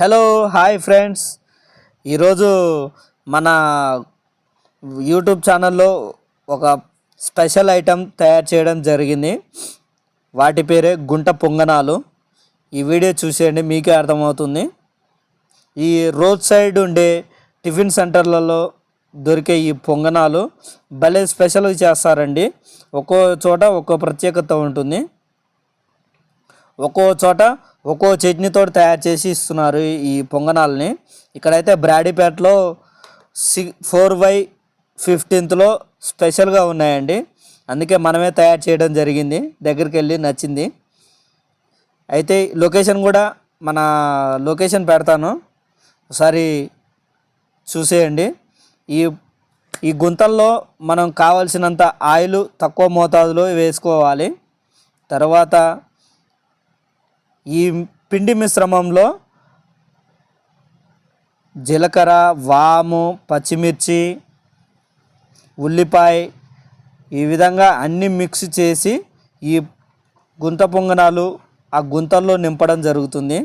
Hello hi friends ఈరోజు మన YouTube ఛానల్లో ఒక స్పెషల్ ఐటెం తయారు చేయడం జరిగింది. వాటి పేరే గుంట పొంగనాలు. ఈ వీడియో చూసేయండి మీకే అర్థమవుతుంది. ఈ రోడ్ సైడ్ ఉండే టిఫిన్ సెంటర్లలో దొరికే ఈ పొంగనాలు భలే స్పెషల్గా చేస్తారండి. ఒక్కో చోట ఒక్కో ప్రత్యేకత ఉంటుంది. ఒక్కో చోట ఒక్కో చట్నీతో తయారు చేసి ఇస్తున్నారు ఈ పొంగనాలని. ఇక్కడైతే బ్రాడీపేటలో సి ఫోర్ బై ఫిఫ్టీన్త్లో స్పెషల్గా ఉన్నాయండి. అందుకే మనమే తయారు చేయడం జరిగింది. దగ్గరికి వెళ్ళి నచ్చింది. అయితే లొకేషన్ కూడా మన లొకేషన్ పెడతాను. ఒకసారి చూసేయండి. ఈ ఈ గుంతల్లో మనం కావలసినంత ఆయిల్ తక్కువ మోతాదులో వేసుకోవాలి. తర్వాత ఈ పిండి మిశ్రమంలో జీలకర్ర వాము పచ్చిమిర్చి ఉల్లిపాయ ఈ విధంగా అన్నీ మిక్స్ చేసి ఈ గుంత పొంగనాలు ఆ గుంతల్లో నింపడం జరుగుతుంది.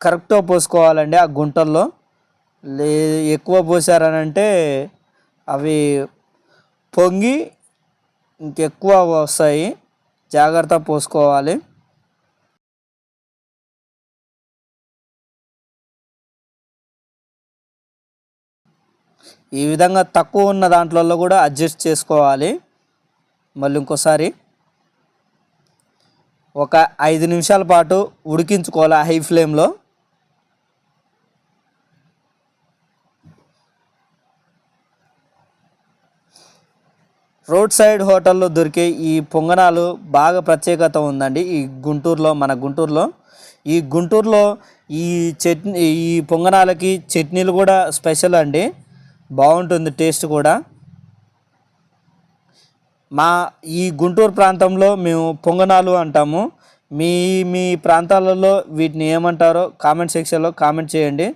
కరెక్ట్గా పోసుకోవాలండి ఆ గుంటల్లో లే ఎక్కువ పోసారనంటే అవి పొంగి ఇంకెక్కువ వస్తాయి. జాగ్రత్త పోసుకోవాలి. ఈ విధంగా తక్కువ ఉన్న దాంట్లో కూడా అడ్జస్ట్ చేసుకోవాలి. మళ్ళీ ఇంకోసారి ఒక ఐదు నిమిషాల పాటు ఉడికించుకోవాలి హై ఫ్లేమ్లో. రోడ్ సైడ్ హోటల్లో దొరికే ఈ పొంగనాలు బాగా ప్రత్యేకత ఉందండి. ఈ గుంటూరులో మన గుంటూరులో. ఈ గుంటూరులో ఈ చట్నీ ఈ పొంగనాలకి చట్నీలు కూడా స్పెషల్ అండి. బాగుంటుంది టేస్ట్ కూడా. మా ఈ గుంటూరు ప్రాంతంలో మేము పొంగనాలు అంటాము. మీ మీ ప్రాంతాలలో వీటిని ఏమంటారో కామెంట్ సెక్షన్లో కామెంట్ చేయండి.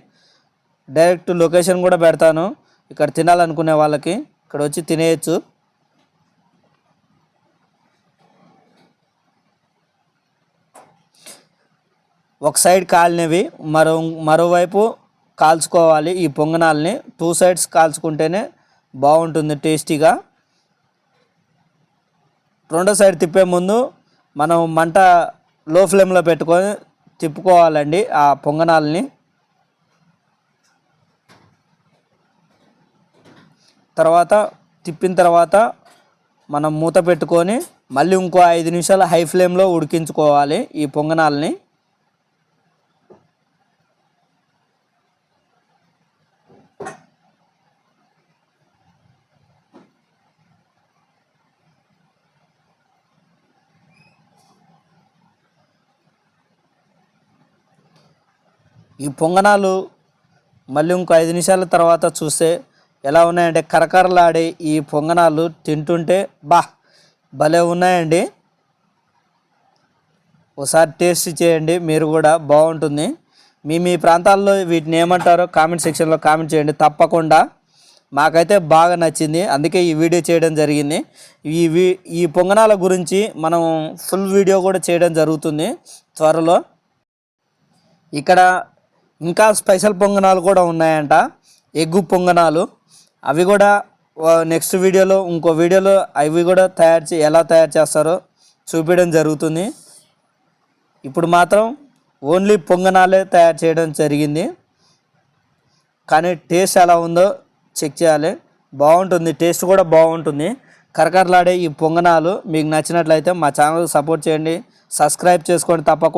డైరెక్ట్ లొకేషన్ కూడా పెడతాను. ఇక్కడ తినాలనుకునే వాళ్ళకి. ఇక్కడ వచ్చి తినేయచ్చు. ఒక సైడ్ కాలినవి మరో మరోవైపు కాల్చుకోవాలి ఈ పొంగనాల్ని. టూ సైడ్స్ కాల్చుకుంటేనే బాగుంటుంది టేస్టీగా. రెండో సైడ్ తిప్పే ముందు మనం మంట లో ఫ్లేమ్లో పెట్టుకొని తిప్పుకోవాలండి ఆ పొంగనాలని. తర్వాత తిప్పిన తర్వాత మనం మూత పెట్టుకొని మళ్ళీ ఇంకో ఐదు నిమిషాలు హై ఫ్లేమ్లో ఉడికించుకోవాలి ఈ పొంగనాలని. ఈ పొంగనాలు మళ్ళీ ఇంకో ఐదు నిమిషాల తర్వాత చూస్తే ఎలా ఉన్నాయంటే కరకరలాడే ఈ పొంగనాలు తింటుంటే బా భలే ఉన్నాయండి. ఒకసారి టేస్ట్ చేయండి మీరు కూడా బాగుంటుంది. మీ మీ ప్రాంతాల్లో వీటిని ఏమంటారో కామెంట్ సెక్షన్లో కామెంట్ చేయండి తప్పకుండా. మాకైతే బాగా నచ్చింది అందుకే ఈ వీడియో చేయడం జరిగింది. ఈ వీ ఈ పొంగనాల గురించి మనం ఫుల్ వీడియో కూడా చేయడం జరుగుతుంది త్వరలో. ఇక్కడ ఇంకా స్పెషల్ పొంగనాలు కూడా ఉన్నాయంట. ఎగ్గు పొంగనాలు. అవి కూడా నెక్స్ట్ వీడియోలో ఇంకో వీడియోలో అవి కూడా తయారు చే ఎలా తయారు చేస్తారో చూపించడం జరుగుతుంది. ఇప్పుడు మాత్రం ఓన్లీ పొంగనాలే తయారు చేయడం జరిగింది. కానీ టేస్ట్ ఎలా ఉందో చెక్ చేయాలి. బాగుంటుంది టేస్ట్ కూడా బాగుంటుంది. కరకరలాడే ఈ పొంగనాలు మీకు నచ్చినట్లయితే మా ఛానల్ సపోర్ట్ చేయండి. సబ్స్క్రైబ్ చేసుకోండి తప్పకుండా